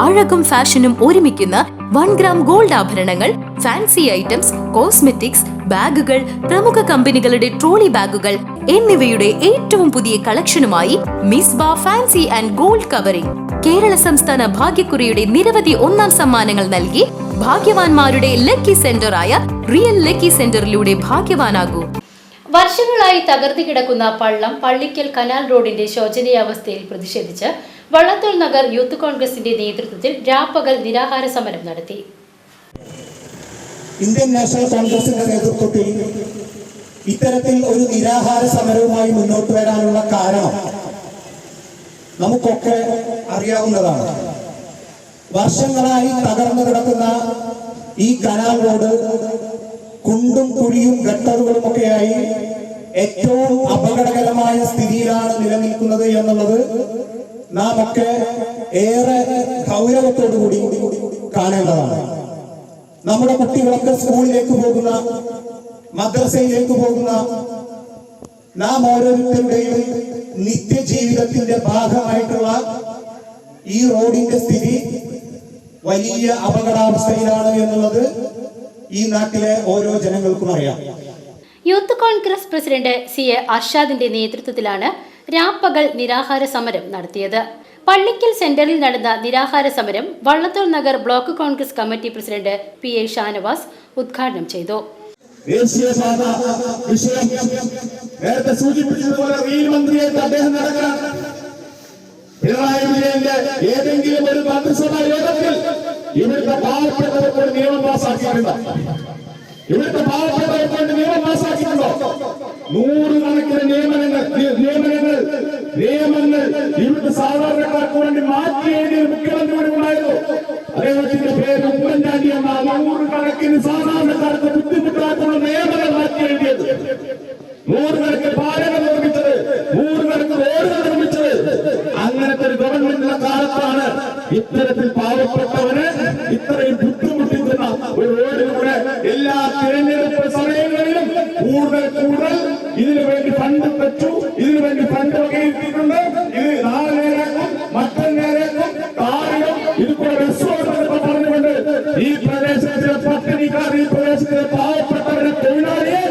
അഴകും ഫാഷനും ഒരുമിക്കുന്ന one gram gold ആഭരണങ്ങൾ ഫാൻസി ഐറ്റംസ് കോസ്മെറ്റിക്സ് ബാഗുകൾ പ്രമുഖ കമ്പനികളുടെ ട്രോളി ബാഗുകൾ എന്നിവയുടെ ഏറ്റവും പുതിയ കളക്ഷനുമായി മിസ് ബാ fancy and gold covering. Kerala സംസ്ഥാന ഭാഗ്യക്കുറിയുടെ നിരവധി ഒന്നാം സമ്മാനങ്ങൾ നൽകി ഭാഗ്യവാന്മാരുടെ ലക്കി സെന്ററായ റിയൽ ലക്കി സെന്ററിലൂടെ ഭാഗ്യവാനാകൂ. വർഷങ്ങളായി തകർന്നു കിടക്കുന്ന പള്ളം പള്ളിക്കൽ കനാൽ റോഡിന്റെ ശോചനീയാവസ്ഥയിൽ പ്രതിഷേധിച്ച് വള്ളത്തോൾ നഗർ യൂത്ത് കോൺഗ്രസിന്റെ നേതൃത്വത്തിൽ രാപ്പകൽ നിരാഹാര സമരം നടത്തി. ഇന്ത്യൻ നാഷണൽ കോൺഗ്രസിന്റെ നേതൃത്വത്തിൽ ഇത്തരത്തിൽ ഒരു നിരാഹാര സമരവുമായി മുന്നോട്ട് വരാനുള്ള കാരണം നമുക്കൊക്കെ അറിയാവുന്നതാണ്. വർഷങ്ങളായി തകർന്നു കിടക്കുന്ന ഈ കനാൽ റോഡ് കുണ്ടും കുഴിയും ഗട്ടറുകളും ഒക്കെയായി ഏറ്റവും അപകടകരമായ സ്ഥിതിയിലാണ് നിലനിൽക്കുന്നത് എന്നുള്ളത് നാം ഒക്കെ ഏറെ ഗൗരവത്തോടു കൂടി കാണേണ്ടതാണ്. നമ്മുടെ കുട്ടികളൊക്കെ സ്കൂളിലേക്ക് പോകുന്ന മദ്രസയിലേക്ക് പോകുന്ന നാം ഓരോരുത്തരുടെയും നിത്യജീവിതത്തിന്റെ ഭാഗമായിട്ടുള്ള ഈ റോഡിന്റെ സ്ഥിതി വലിയ അപകടാവസ്ഥയിലാണ് എന്നുള്ളത് ഈ നാട്ടിലെ ഓരോ ജനങ്ങൾക്കും അറിയാം. Youth Congress president C A അർഷാദിന്റെ നേതൃത്വത്തിലാണ് രാപ്പകൽ നിരാഹാര സമരം നടത്തിയത്. പള്ളിക്കൽ സെന്ററിൽ നടന്ന നിരാഹാര സമരം Vallathol Nagar block Congress committee president P A Shanavas ഉദ്ഘാടനം ചെയ്തു. നേരത്തെ സൂചിപ്പിച്ചതുപോലെ ഏതെങ്കിലും ഒരു മന്ത്രിസഭാ യോഗത്തിൽ ഇവിടുത്തെ പാവപ്പെട്ടവർക്ക് ഒരു നിയമം പാസ്സാക്കിയിട്ടുണ്ട് ഇവിടുത്തെ പാവപ്പെട്ടവർ നൂറുകണക്കിന് നിയമനങ്ങൾ നിയമനങ്ങൾ നിയമങ്ങൾ ഇവിടുത്തെ സാധാരണക്കാർക്ക് വേണ്ടി മാറ്റി എഴുതിയ ഒരു മുഖ്യമന്ത്രി ഇവിടെ ഉണ്ടായിരുന്നു. അദ്ദേഹത്തിന്റെ പേര് ഉമ്മൻചാണ്ടി എന്ന നൂറുകണക്കിന് സാധാരണക്കാർക്ക് ബുദ്ധിമുട്ടാക്കുന്ന നിയമങ്ങൾ മാറ്റി എഴുതിയത്. നൂറുകണക്കിന് പാലങ്ങൾ നിർമ്മിച്ചത് നൂറുകണക്കിന് റോഡുകൾ നിർമ്മിച്ചത്. അങ്ങനത്തെ ഒരു ഗവൺമെന്റിന്റെ കാലത്താണ് ഇത്തരത്തിൽ പാവപ്പെട്ടവന് ഇതിനു വേണ്ടി ഫണ്ട് വെച്ചു. ഇതിനു വേണ്ടി ഫണ്ട് വകയിരുത്തിയിട്ടുണ്ട് ഇത് നാളെ നേരാക്കും മറ്റൊരു നേരാക്കും കാരണം ഇത് കൂടെ പറഞ്ഞുകൊണ്ട് ഈ പ്രദേശത്തിലെ പട്ടിണിക്കാർ ഈ പ്രദേശത്തിലെ പാവപ്പെട്ടവരെ തൊഴിലാളിയെ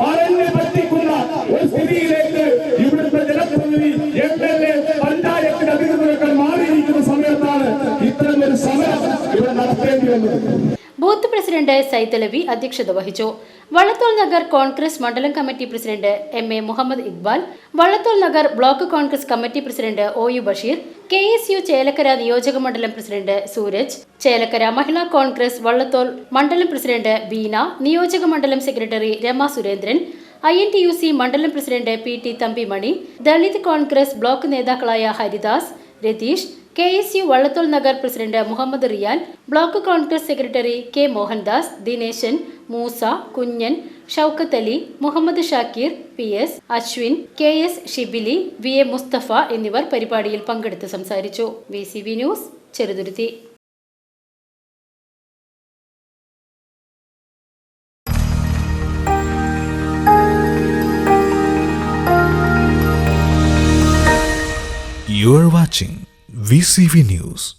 പറഞ്ഞു പറ്റിക്കുന്ന ഒരു സ്ഥിതിയിലേക്ക് ഇവിടുത്തെ ജനപ്രതിനിധി എം എൽ എ പഞ്ചായത്തിന്റെ അധികൃതരൊക്കെ മാറിയിരിക്കുന്ന സമയത്താണ് ഇത്തരം ഒരു സമരം ഇവിടെ നടത്തേണ്ടി വന്നത്. ബൂത്ത് പ്രസിഡന്റ് സൈതലവി അധ്യക്ഷത വഹിച്ചു. വള്ളത്തോൾ നഗർ കോൺഗ്രസ് മണ്ഡലം committee president M A Muhammad Iqbal Vallathol Nagar block Congress committee president O U Basheer K S U Chelakkara നിയോജക മണ്ഡലം പ്രസിഡന്റ് സൂരജ് ചേലക്കര മഹിളാ കോൺഗ്രസ് വള്ളത്തോൾ മണ്ഡലം പ്രസിഡന്റ് ബീന നിയോജക മണ്ഡലം secretary Rama Surendran I N T U C മണ്ഡലം president P T Thampimani Dalit Congress block നേതാക്കളായ Haridas Ratheesh K S U Vallathol Nagar president Muhammad Riyan block Congress secretary K Mohandas Dineshan Moosa Kunjan Shoukath Ali Muhammad Shakir P S Ashwin K S Shibili V A Musthafa എന്നിവർ പരിപാടിയിൽ പങ്കെടുത്ത് സംസാരിച്ചു. V C V news Cheruthuruthy. You are watching VCV News.